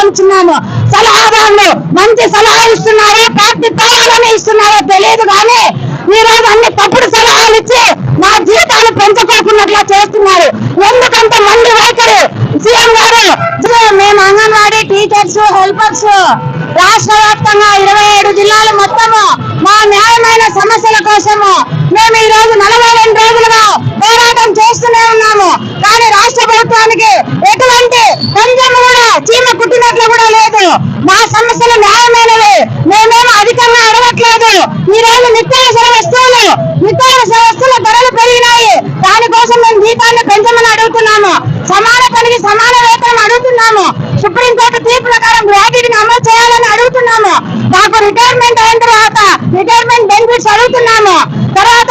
వేడుకొంచున్నాము సలహాదారులు మంచి సలహా ఇస్తున్నారు పార్టీ తయాలని ఇస్తున్నారో తెలియదు కానీ ఈ రోజు అన్ని తప్పుడు సలహాలు ఇచ్చి మా జీతాలు పెంచుకోకున్నట్లా చేస్తున్నారు. ఎందుకంటే మంది వైఖరి. సీఎం గారు మేము అంగన్వాడీ టీచర్స్ హెల్పర్స్ రాష్ట్ర వ్యాప్తంగా ఇరవై ఏడు జిల్లాలు మొత్తము మా న్యాయమైన సమస్యల కోసము మేము ఈ రోజు నలభై రెండు రోజులుగా పోరాటం చేస్తూనే ఉన్నాము కానీ రాష్ట్ర ప్రభుత్వానికి ఎటువంటి కొంచెం కూడా చీమ కుట్టినట్లు కూడా లేదు మా సమస్యలు న్యాయమైనవి మేమేమో అధికంగా అడగట్లేదు ఈ రోజు నిత్యావసర వస్తువులు నిత్యావసర వస్తువుల ధరలు పెరిగినాయి. దానికోసం మేము జీతాన్ని పెంచమని అడుగుతున్నాము. సమాన పనికి సమాన వేతనం అడుగుతున్నాము. సుప్రీంకోర్టు తీర్పు ప్రకారం గ్రాడ్యుటీని అమలు చేయాలని అడుగుతున్నాము. మాకు రిటైర్మెంట్ అయిన తర్వాత రిటైర్మెంట్ బెనిఫిట్స్ అడుగుతున్నాము. తర్వాత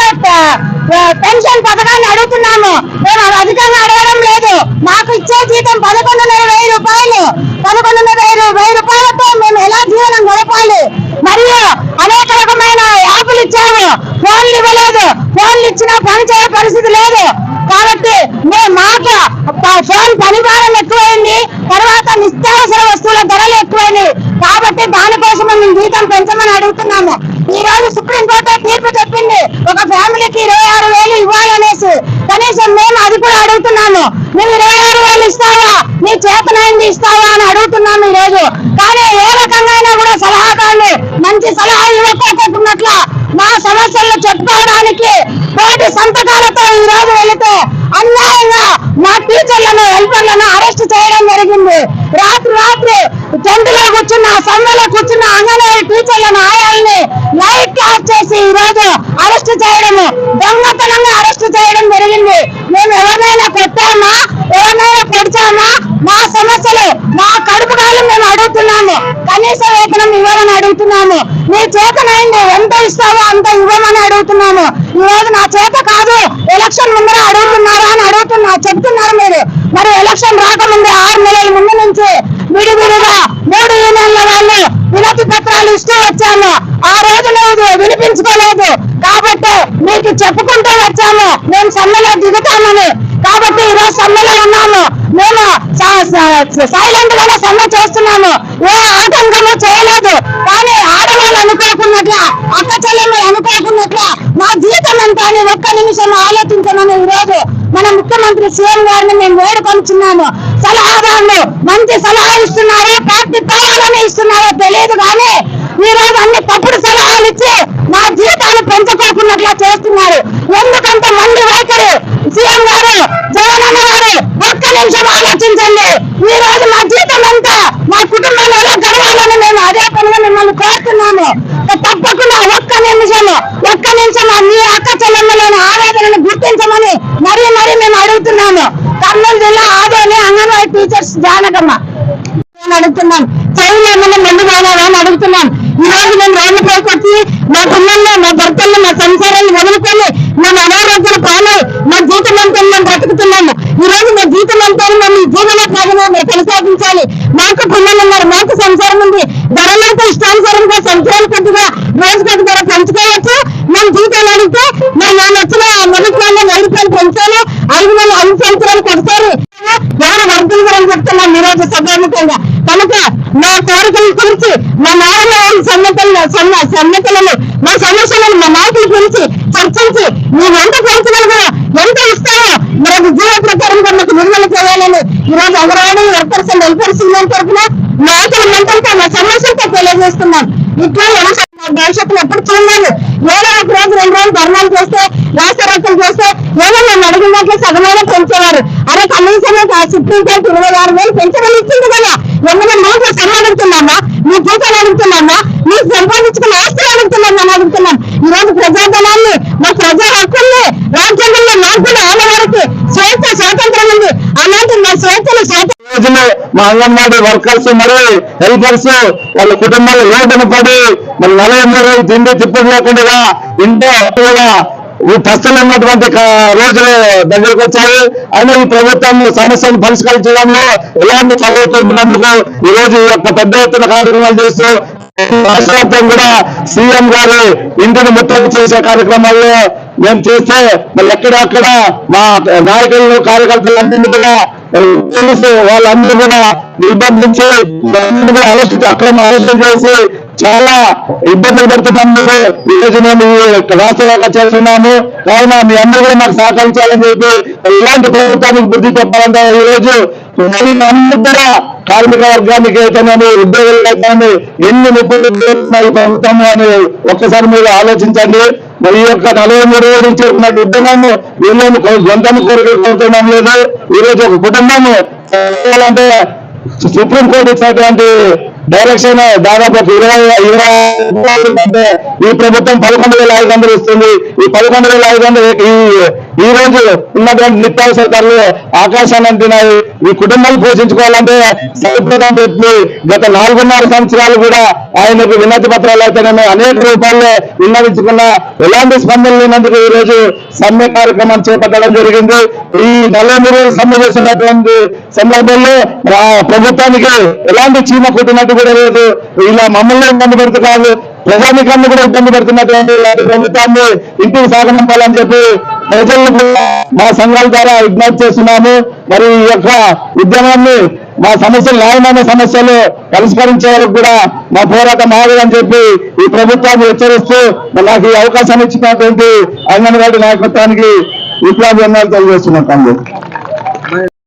పెన్షన్ పథకాన్ని అడుగుతున్నాము. మేము అధికంగా అడగడం లేదు. మాకు ఇచ్చే జీతం పదకొండున్నర వెయ్యి రూపాయలు. పదకొండున్నర వెయ్యి వెయ్యి రూపాయలతో మేము ఎలా జీవనం గడపాలి? మరియు అనేక రకమైన ఫోన్లు ఇచ్చాము. ఫోన్లు ఇవ్వలేదు. ఫోన్లు ఇచ్చినా పనిచేయ పరిస్థితి లేదు. కాబట్టి మేము మాకు ఫోన్ పని భారం ఎక్కువైంది. తర్వాత నిత్యావసర వస్తువుల ధరలు ఎక్కువైనాయి కాబట్టి దానికోసం మేము జీతం పెంచమని అడుగుతున్నాము. ఈ రోజు సుప్రీంకోర్టు తీర్పు చెప్పింది. ఒక ఫ్యామిలీకి ఇరవై ఆరు వేలు ఇవ్వాలనేసి. కనీసం మేము అది కూడా అడుగుతున్నాము. నువ్వు ఇరవై ఆరు వేలు ఇస్తావా? నీ చేతనైంది ఇస్తావా? అని అడుగుతున్నాము ఈ రోజు కానీ ఏ రకంగా అయినా కూడా సలహాదారులు మంచి సలహా సమస్యలను చెప్పుకోవడానికి కోటి సంతకాలతో ఈ రోజు వెళితే అన్యాయంగా మా టీచర్లను హెల్పర్లను అరెస్ట్ చేయడం జరిగింది. రాత్రి రాత్రి టెంట్లో కూర్చున్న సమ్మెలో కూర్చున్న అంగన్వాడీ టీచర్లను ఆయాలని లైట్ ఆఫ్ చేసి ఈ రోజు అరెస్ట్ చేయడము దొంగతనంగా అరెస్ట్ చేయడం జరిగింది. మేము ఎవరినైనా కొట్టామా? ఎవరినైనా పొడిచామా? మా సమస్యలు మా కడుపు కాలం మేము అడుగుతున్నాము. కనీస వేతనం ఇవ్వాలని అడుగుతున్నాము. మీ చేతనైంది ఎంత ఇస్తావో అంత ఇవ్వమని అడుగుతున్నాము ఈ రోజు నా చేత కాదు ఎలక్షన్ ముందర అడుగుతున్నారా అని అడుగుతున్నా చెప్తున్నారు మీరు. మరి ఎలక్షన్ రాకముందే ఆరు నెలల ముందు నుంచి విడివిడిగా మూడు యూనియన్ల వాళ్ళు వినతి పత్రాలు ఇస్తూ వచ్చాము. ఆ రోజు లేదు వినిపించుకోలేదు. కాబట్టి మీకు చెప్పుకుంటూ వచ్చాము. మేము సమ్మెలో దిగుతామని. కాబట్టి ఈ రోజు సమ్మెలో ఉన్నాము. మేము సైలెంట్ గానే సమ్మె చేస్తున్నాము. ఏ ఆటంకము చేయలేదు. కానీ ఆడవాళ్ళు అనుకోకున్నట్ల అక్క చెల్లెలు అనుకోకున్నట్ల మా జీతం ఎంత అని ఒక్క నిమిషం ఆలోచించమని ఈరోజు రోజు మన ముఖ్యమంత్రి సీఎం గారిని మేము వేడుకొంచున్నాము సలహాదారులు మంచి సలహా ఇస్తున్నారు పార్టీ తయాలని ఇస్తున్నారో తెలియదు కానీ ఈరోజు రోజు అన్ని తప్పుడు సలహాలు ఇచ్చి మా జీతాలు పెంచుకోకున్నట్లా చేస్తున్నారు. ఎందుకంటే మంది వైఖరి. సీఎం గారు జగనన్న గారు ఒక్క నిమిషం ఆలోచించండి. ఈ రోజు మా జీతం ఎంత మా కుటుంబాలు ఎలా గడవాలని మేము అదే పనిగా మిమ్మల్ని కోరుతున్నాము తప్పకుండా ఒక్క నిమిషం ఒక్క నిమిషం మీ అక్క చెల్లెమ్మలోని ఆవేదనను గుర్తించమని మరీ అడుగుతున్నాను. కర్నూలు జిల్లా ఆదోని అంగన్వాడీ టీచర్స్ జానకమ్మ. అడుగుతున్నాను. అడుగుతున్నాం చదువులు ఏమన్నా మందు కావాలా అని అడుగుతున్నాను. ఈ రోజు మేము రోడ్ల పైకి మా పిల్లల్ని మా భర్తల్ని మా సంసారాన్ని వదులుకొని మేము అనారోగ్యాలు పాలై మా జీతం అంతా మేము బ్రతుకుతున్నాము ఈ రోజు మా జీతం అంతా మేము ఈ జీవన సాధన మేము కొనసాగించాలి. మాకు పిల్లలు ఉన్నారు మాకు సంసారం ఉంది ధరలంతా ఇష్టానుసారంగా సంవత్సరాలు కొద్దిగా రోజు కొద్ది ధర పెంచుకోవచ్చు మేము జీతాలు అడిగితే మేము నేను వచ్చిన మొదటి నెలలో వెయ్యి రూపాయలు పెంచాను ఐదు నెలలు ఐదు సంవత్సరాలకు వారు ఎవరు వర్గం గురించి చెప్తున్నాం ఈ రోజు సభాముఖంగా. కనుక మా కోరికలు తీర్చి మా నాయన సన్నతలను సన్నతలను మా సమస్యలను మా నాయకుల గురించి చర్చించి మేము ఎంత పెంచగలగా ఎంత ఇస్తామో మనకు జీవ ప్రకారం మాకు నిర్మల చేయాలని ఈ రోజు Anganwadi workers and welfare union తరఫున నాయకుల మంత్రులతో మా సమస్యలతో తెలియజేస్తున్నాం. ఇట్లా ఎవరు భవిష్యత్తులో ఎప్పుడు చూడలేదు. ఏదో ఒక రోజు రెండు రోజులు ధర్నాలు చేస్తే రాష్ట్ర రక్షలు చేస్తే ఏదో మేము అడిగిన సగమైన పెంచేవారు. అరే సుప్రీం కోర్టు ఇరవై ఆరు వేలు పెంచమని ఇచ్చింది కదా. ఏమైనా మాకు సమ్మె అడుగుతున్నామా మీ జీతాలు అడుగుతున్నామా మీ సంపాదించుకున్న ఆస్తులు అడుగుతున్నామా అని అడుగుతున్నాం. ఈ రోజు ప్రజాధనాన్ని మా ప్రజా హక్కుల్ని రాజ్యాంగంలో మాకు ఆడవారికి స్వేచ్ఛ స్వాతంత్రం ఉంది. అలాంటి మా స్వేచ్ఛను రోజున మా అంగన్వాడీ వర్కర్స్ మరి హెల్పర్స్ వాళ్ళ కుటుంబాలు రోడ్డున పడి మరి నలభై తిండి తిప్పలు లేకుండా ఇంట్లో ఈ ప్రస్తుతం ఉన్నటువంటి రోజులు దగ్గరకు వచ్చాయి. అయినా ఈ ప్రభుత్వం సమస్యను పరిష్కరించడంలో ఎలాంటి చదువుతున్నందుకు ఈ రోజు ఈ యొక్క పెద్ద ఎత్తున కార్యక్రమాలు చేస్తూ రాష్ట్రవ్యాప్తం కూడా సీఎం గారు ఇంటిని ముట్టడి చేసే కార్యక్రమాల్లో మేము చేస్తే మరి ఎక్కడక్కడ మా నాయకులను కార్యకర్తలు అన్నింటి కూడా వాళ్ళందరూ కూడా నిర్బంధించి కూడా అరెస్ట్ అక్రమ అరెస్ట్ చేసి చాలా ఇబ్బందులు పెడుతున్నాము ఈ రోజు మేము రాష్ట్రంగా చేస్తున్నాము. కావున మీ అందరూ కూడా మాకు సహకరించాలని చెప్పి ఇలాంటి ప్రభుత్వానికి బుద్ధి చెప్పాలంటే ఈ రోజు అందరూ కూడా కార్మిక వర్గానికి అయితేనేమి ఉద్యోగులకు అయితేనేమి ఎన్ని నిపుణులు ఈ ప్రభుత్వం అని ఒక్కసారి మీరు ఆలోచించండి. మరి ఈ యొక్క నలభై మూడు రోజుల నుంచి ఉన్న ఉద్యమము వీళ్ళని గొంతము కోరిక కోరుతున్నాం లేదు. ఈ రోజు ఒక కుటుంబము అంటే సుప్రీంకోర్టు ఇచ్చినటువంటి డైరెక్షన్ దాదాపు ఒక ఇరవై ఇరవై ఈ ప్రభుత్వం పదకొండు వేల ఐదు వందలు ఇస్తుంది. ఈ పదకొండు వేల ఐదు వందలు ఈ ఈ రోజు ఉన్నటువంటి నిత్యావసర ధరలు ఆకాశాన్ని అంటున్నాయి ఈ కుటుంబాలు పోషించుకోవాలంటే సరిపోతాం చెప్పి గత నాలుగున్నర సంవత్సరాలు కూడా ఆయనకు వినతి పత్రాలు అయితేనేమో అనేక రూపాల్లో విన్నవించుకున్న ఎలాంటి స్పందన లేనందుకు ఈ రోజు సమ్మె కార్యక్రమం చేపట్టడం జరిగింది. ఈ నలభై రోజులు సమ్మె చేసినటువంటి సందర్భంలో ప్రభుత్వానికి ఎలాంటి చీమ కొట్టినట్టు కూడా లేదు. ఇలా మమ్మల్ని ఇబ్బంది పెడుతూ కాదు ప్రజానికాన్ని కూడా ఇబ్బంది పెడుతున్నటువంటి ఇలాంటి ప్రభుత్వాన్ని ఇంటికి సాగనంపాలని చెప్పి ప్రజలను మా సంఘాల ద్వారా విజ్ఞప్తి చేస్తున్నాము. మరి ఈ యొక్క ఉద్యమాన్ని మా సమస్యలు న్యాయమైన సమస్యలు పరిష్కరించే వరకు కూడా మా పోరాటం ఆగదని చెప్పి ఈ ప్రభుత్వాన్ని హెచ్చరిస్తూ నాకు ఈ అవకాశం ఇచ్చినటువంటి అంగన్వాడీ నాయకత్వానికి విప్లవ తెలియజేస్తున్నాం తండ్రి